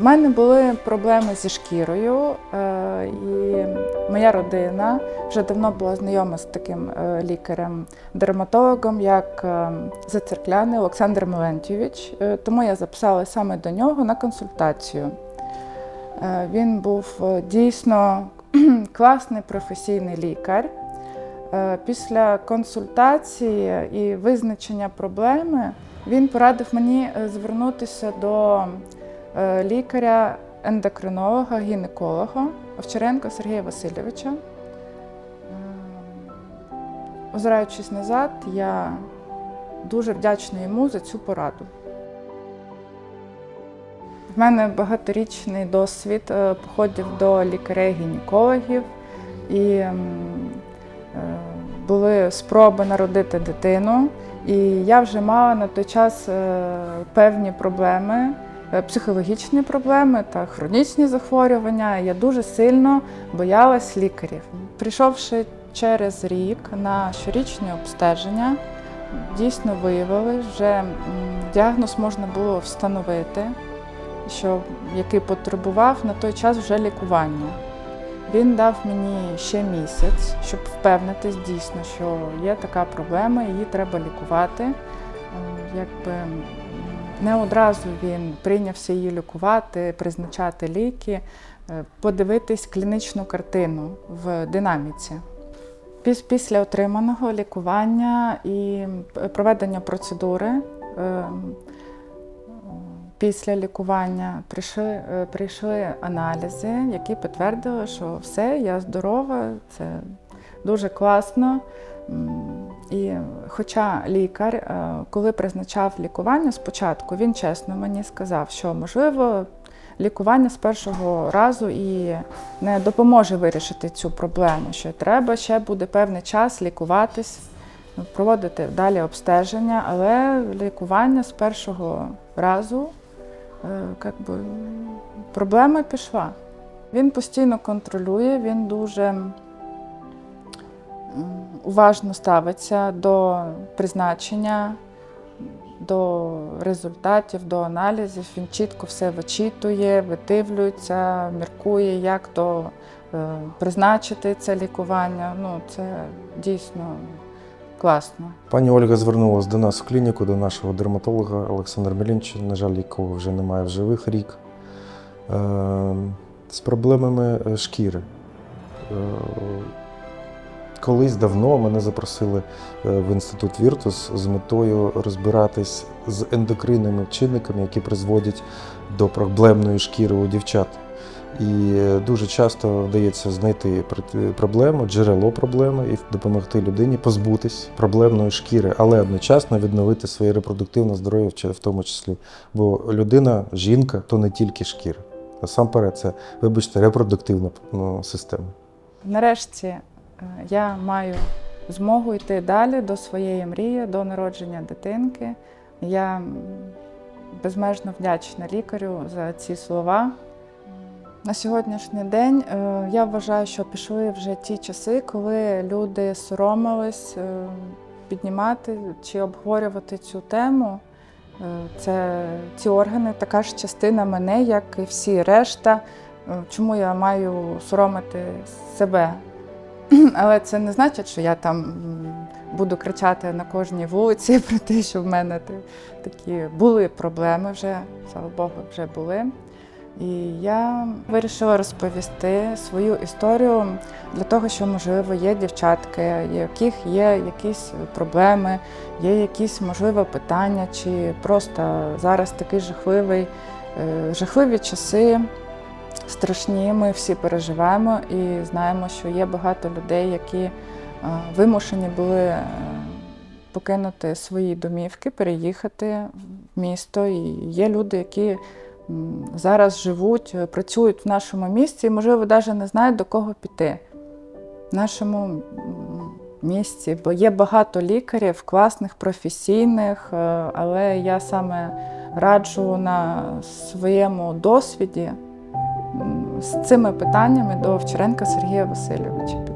В мене були проблеми зі шкірою, е, і моя родина вже давно була знайома з таким е, лікарем-дерматологом, як е, Зацеркляний Олександр Мелентійович. Е, Тому я записалася саме до нього на консультацію. Е, Він був е, дійсно класний професійний лікар. Е, Після консультації і визначення проблеми він порадив мені е, звернутися до е, лікаря-ендокринолога, гінеколога Овчаренка Сергія Васильовича. Е, Озираючись назад, я дуже вдячна йому за цю пораду. В мене багаторічний досвід е, походів до лікарей-гінекологів і були спроби народити дитину. І я вже мала на той час певні проблеми, психологічні проблеми та хронічні захворювання. Я дуже сильно боялась лікарів. Прийшовши через рік на щорічне обстеження, дійсно виявили, м, діагноз можна було встановити, що, який потребував на той час вже лікування. Він дав мені ще місяць, щоб впевнитись дійсно, що є така проблема, її треба лікувати. Е, Якби не одразу він прийнявся її лікувати, призначати ліки, е, подивитись клінічну картину в динаміці. Після отриманого лікування і проведення процедури е, після лікування прийшли, е, прийшли аналізи, які підтвердили, що все, я здорова, це дуже класно. І хоча лікар, е, коли призначав лікування спочатку, він чесно мені сказав, що можливо лікування з першого разу і не допоможе вирішити цю проблему, що треба ще буде певний час лікуватись, проводити далі обстеження, але лікування з першого разу е, как би, проблема пішла. Він постійно контролює, він дуже уважно ставиться до призначення, до результатів, до аналізів. Він чітко все вичитує, видивлюється, міркує, як то е, призначити це лікування. Ну, це дійсно класно. Пані Ольга звернулася до нас в клініку, до нашого дерматолога Олександра Мілінча, на жаль, якого вже немає в живих рік, е, з проблемами е, шкіри. Е, Колись давно мене запросили е, в інститут Віртус з метою розбиратись з ендокринними чинниками, які призводять до проблемної шкіри у дівчат. І е, дуже часто вдається знайти проблему, джерело проблеми і допомогти людині позбутись проблемної шкіри, але одночасно відновити своє репродуктивне здоров'я в тому числі. Бо людина, жінка то не тільки шкіра. Насамперед, це, вибачте, репродуктивна ну, система. Нарешті е, я маю змогу йти далі до своєї мрії, до народження дитинки. Я безмежно вдячна лікарю за ці слова. На сьогоднішній день е, я вважаю, що пішли вже ті часи, коли люди соромились е, піднімати чи обговорювати цю тему. Е, Це ці органи така ж частина мене, як і всі решта. Е, Чому я маю соромити себе? Але це не значить, що я там буду кричати на кожній вулиці про те, що в мене такі були проблеми вже, слава Богу, вже були. І я вирішила розповісти свою історію для того, що, можливо, є дівчатки, яких є якісь проблеми, є якісь, можливо, питання, чи просто зараз такий жахливий, е, жахливі часи страшні. Ми всі переживаємо і знаємо, що є багато людей, які е, вимушені були е, покинути свої домівки, переїхати в місто. І є люди, які зараз живуть, е, працюють в нашому місті і, можливо, навіть не знають, до кого піти. В нашому м, місті, бо є багато лікарів, класних, професійних, але я саме раджу на своєму досвіді з цими питаннями до Овчаренка Сергія Васильовича.